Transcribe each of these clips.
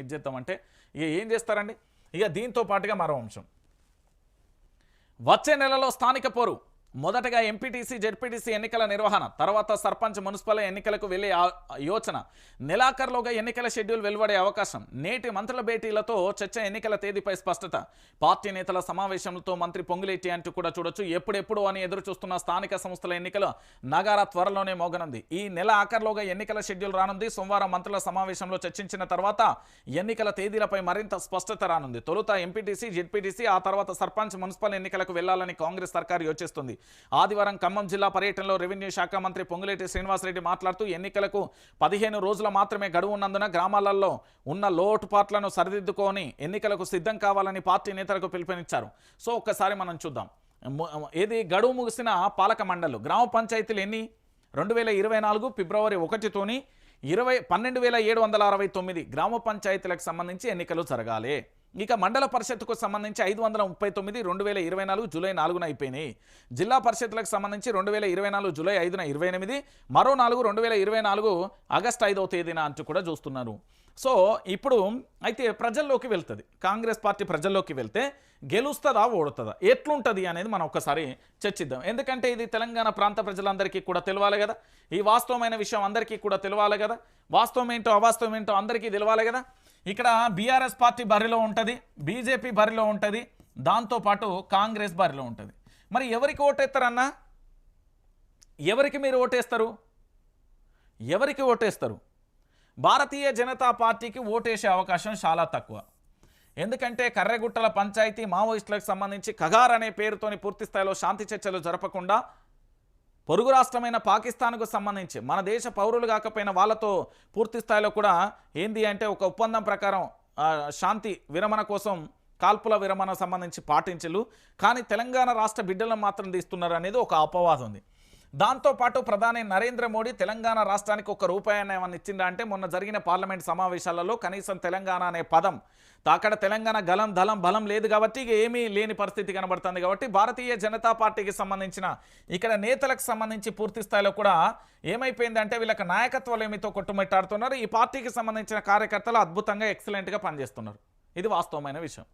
ఇది చేద్దామంటే ఇక ఏం చేస్తారండి? ఇక దీంతో పాటుగా మరో అంశం. వచ్చే నెలలో స్థానిక పోరు. మొదటగా ఎంపీటీసీ జెడ్పీటీసీ ఎన్నికల నిర్వహణ తర్వాత సర్పంచ్ మున్సిపల్ ఎన్నికలకు వెళ్ళే యోచన. నెలాఖరులోగా ఎన్నికల షెడ్యూల్ వెలువడే అవకాశం. నేటి మంత్రుల భేటీలతో చర్చ ఎన్నికల తేదీపై స్పష్టత. పార్టీ నేతల సమావేశంతో మంత్రి పొంగులేటి అంటూ కూడా చూడొచ్చు. ఎప్పుడెప్పుడు అని ఎదురు చూస్తున్న స్థానిక సంస్థల ఎన్నికల నగారా త్వరలోనే మోగనుంది. ఈ నెల ఆఖరులోగా ఎన్నికల షెడ్యూల్ రానుంది. సోమవారం మంత్రుల సమావేశంలో చర్చించిన తర్వాత ఎన్నికల తేదీలపై మరింత స్పష్టత రానుంది. తొలుత ఎంపీటీసీ జెడ్పీటీసీ ఆ తర్వాత సర్పంచ్ మున్సిపల్ ఎన్నికలకు వెళ్ళాలని కాంగ్రెస్ సర్కార్ యోచిస్తుంది. ఆదివారం ఖమ్మం జిల్లా పర్యటనలో రెవెన్యూ శాఖ మంత్రి పొంగులేటి శ్రీనివాసరెడ్డి మాట్లాడుతూ ఎన్నికలకు పదిహేను రోజుల మాత్రమే గడువు ఉన్నందున గ్రామాలలో ఉన్న లోటుపాట్లను సరిదిద్దుకొని ఎన్నికలకు సిద్ధం కావాలని పార్టీ నేతలకు పిలుపునిచ్చారు. సో ఒక్కసారి మనం చూద్దాం. ఏది గడువు ముగిసిన పాలక మండలు? గ్రామ పంచాయతీలు ఎన్ని? రెండు వేల ఇరవై నాలుగు ఫిబ్రవరి ఒకటితోని ఇరవై పన్నెండు వేల ఏడు వందల అరవై తొమ్మిది గ్రామ పంచాయతీలకు సంబంధించి ఎన్నికలు జరగాలి. ఇక మండల పరిషత్కు సంబంధించి ఐదు వందల ముప్పై తొమ్మిది రెండు వేల ఇరవై నాలుగు జూలై నాలుగున అయిపోయినాయి. జిల్లా పరిషత్లకు సంబంధించి రెండు వేల ఇరవై నాలుగు జూలై ఐదున ఇరవై ఎనిమిది మరో నాలుగు రెండు వేల ఇరవై నాలుగు ఆగస్టు ఐదవ తేదీన అంటూ కూడా చూస్తున్నారు. సో ఇప్పుడు అయితే ప్రజల్లోకి వెళ్తుంది. కాంగ్రెస్ పార్టీ ప్రజల్లోకి వెళ్తే గెలుస్తుందా ఓడుతుందా ఎట్లుంటుంది అనేది మనం ఒకసారి చర్చిద్దాం. ఎందుకంటే ఇది తెలంగాణ ప్రాంత ప్రజలందరికీ కూడా తెలవాలి కదా. ఈ వాస్తవమైన విషయం అందరికీ కూడా తెలవాలి కదా. వాస్తవం ఏంటో అవాస్తవం ఏంటో అందరికీ తెలవాలి కదా. ఇక్కడ బీఆర్ఎస్ పార్టీ బరిలో ఉంటుంది బీజేపీ బరిలో ఉంటుంది దాంతోపాటు కాంగ్రెస్ బరిలో ఉంటుంది. మరి ఎవరికి ఓటేస్తారన్నా ఎవరికి మీరు ఓటేస్తారు? ఎవరికి ఓటేస్తారు? భారతీయ జనతా పార్టీకి ఓటేసే అవకాశం చాలా తక్కువ. ఎందుకంటే కర్రెగుట్టల పంచాయతీ మావోయిస్టులకు సంబంధించి కగార్ అనే పేరుతోని పూర్తి స్థాయిలో శాంతి చర్చలు జరపకుండా పొరుగు రాష్ట్రమైన పాకిస్తాన్కు సంబంధించి మన దేశ పౌరులు కాకపోయిన వాళ్ళతో పూర్తి స్థాయిలో కూడా ఏంది అంటే ఒక ఒప్పందం ప్రకారం శాంతి విరమణ కోసం కాల్పుల విరమణ సంబంధించి పాటించలు. కానీ తెలంగాణ రాష్ట్ర బిడ్డలను మాత్రం తీస్తున్నారు అనేది ఒక అపవాదం ఉంది. దాంతోపాటు ప్రధాని నరేంద్ర మోడీ తెలంగాణ రాష్ట్రానికి ఒక రూపాయన్న ఏమన్నా ఇచ్చిందా అంటే మొన్న జరిగిన పార్లమెంట్ సమావేశాలలో కనీసం తెలంగాణ అనే పదం. అక్కడ తెలంగాణ గలం దళం బలం లేదు కాబట్టి ఇక ఏమీ లేని పరిస్థితి కనబడుతుంది కాబట్టి భారతీయ జనతా పార్టీకి సంబంధించిన ఇక్కడ నేతలకు సంబంధించి పూర్తి స్థాయిలో కూడా ఏమైపోయిందంటే వీళ్ళకి నాయకత్వాలు ఏమితో కొట్టుమిట్టాడుతున్నారు. ఈ పార్టీకి సంబంధించిన కార్యకర్తలు అద్భుతంగా ఎక్సలెంట్గా పనిచేస్తున్నారు. ఇది వాస్తవమైన విషయం.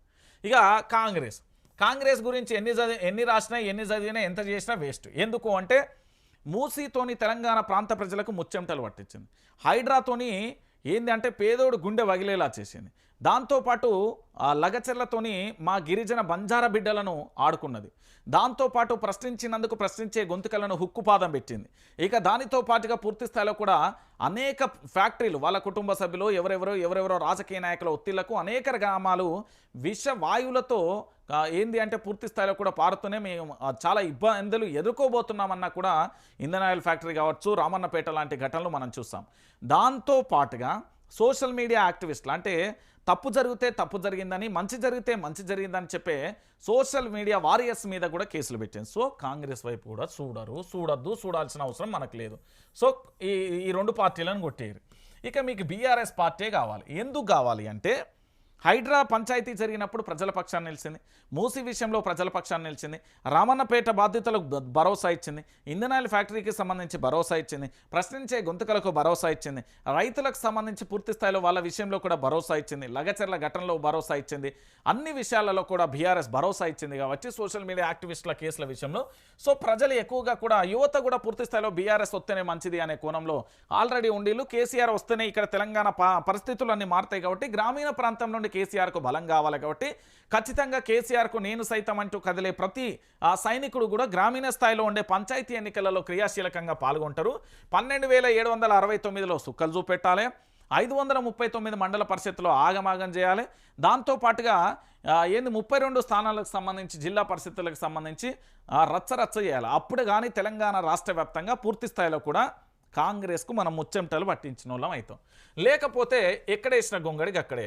ఇక కాంగ్రెస్. కాంగ్రెస్ గురించి ఎన్ని చదివి ఎన్ని రాసినా ఎన్ని చదివినా ఎంత చేసినా వేస్ట్. ఎందుకు అంటే మూసీతోని తెలంగాణ ప్రాంత ప్రజలకు ముచ్చెమటలు పట్టించింది. హైడ్రాతోని ఏంది అంటే పేదోడు గుండె వగిలేలా చేసింది. దాంతోపాటు ఆ లగచెర్లతోని మా గిరిజన బంజారా బిడ్డలను ఆడుకున్నది. దాంతోపాటు ప్రశ్నించినందుకు ప్రశ్నించే గొంతుకలను హుక్కుపాదం పెట్టింది. ఇక దానితో పాటుగా పూర్తి స్థాయిలో కూడా అనేక ఫ్యాక్టరీలు వాళ్ళ కుటుంబ సభ్యులు ఎవరెవరో ఎవరెవరో రాజకీయ నాయకుల ఒత్తిళ్ళకు అనేక గ్రామాలు విష వాయువులతో ఏంది అంటే పూర్తి స్థాయిలో కూడా పారుతూనే మేము చాలా ఇబ్బందులు ఎదుర్కోబోతున్నామన్నా కూడా ఇంధన ఆయిల్ ఫ్యాక్టరీ కావచ్చు రామన్నపేట లాంటి ఘటనలు మనం చూస్తాం. దాంతో పాటుగా సోషల్ మీడియా యాక్టివిస్టులు. అంటే తప్పు జరిగితే తప్పు జరిగిందని మంచి జరిగితే మంచి జరిగిందని చెప్పే సోషల్ మీడియా వారియర్స్ మీద కూడా కేసులు పెట్టింది సో కాంగ్రెస్ వైపు కూడా చూడరు చూడద్దు చూడాల్సిన అవసరం మనకు లేదు. సో ఈ ఈ రెండు పార్టీలను కొట్టేయరు. ఇక మీకు బీఆర్ఎస్ పార్టీ కావాలి. ఎందుకు కావాలి అంటే హైడ్రా పంచాయతీ జరిగినప్పుడు ప్రజల పక్షాన్ని నిలిచింది. మూసి విషయంలో ప్రజల పక్షాన్ని నిలిచింది. రామన్నపేట బాధ్యతలకు భరోసా ఇచ్చింది. ఇంధన ఫ్యాక్టరీకి సంబంధించి భరోసా ఇచ్చింది. ప్రశ్నించే గొంతుకలకు భరోసా ఇచ్చింది. రైతులకు సంబంధించి పూర్తి స్థాయిలో వాళ్ళ విషయంలో కూడా భరోసా ఇచ్చింది. లగచర్ల ఘటనలో భరోసా ఇచ్చింది. అన్ని విషయాలలో కూడా బీఆర్ఎస్ భరోసా ఇచ్చింది కాబట్టి సోషల్ మీడియా యాక్టివిస్టుల కేసుల విషయంలో. సో ప్రజలు ఎక్కువగా కూడా యువత కూడా పూర్తి స్థాయిలో బీఆర్ఎస్ వస్తేనే మంచిది అనే కోణంలో ఆల్రెడీ ఉండీలు కేసీఆర్ వస్తేనే ఇక్కడ తెలంగాణ పరిస్థితులు అన్నీ మారుతాయి కాబట్టి గ్రామీణ ప్రాంతం నుండి కేసీఆర్కు బలం కావాలి కాబట్టి ఖచ్చితంగా కేసీఆర్కు నేను సైతం అంటూ కదిలే ప్రతి ఆ సైనికుడు కూడా గ్రామీణ స్థాయిలో ఉండే పంచాయతీ ఎన్నికలలో క్రియాశీలకంగా పాల్గొంటారు. పన్నెండు వేల ఏడు వందల అరవై తొమ్మిదిలో సుక్కలు చూపెట్టాలి. ఐదు వందల ముప్పై తొమ్మిది మండల పరిషత్తులో ఆగమాగం చేయాలి. దాంతో పాటుగా ఏంది ముప్పై రెండు స్థానాలకు సంబంధించి జిల్లా పరిషత్తులకు సంబంధించి రచ్చరచ్చ రచ్చ రచ్చ చేయాలి. అప్పుడు కానీ తెలంగాణ రాష్ట్ర వ్యాప్తంగా పూర్తి స్థాయిలో కూడా కాంగ్రెస్కు మనం ముచ్చెమటలు పట్టించిన వాళ్ళం అవుతాం లేకపోతే ఎక్కడేసిన గొంగడికి అక్కడే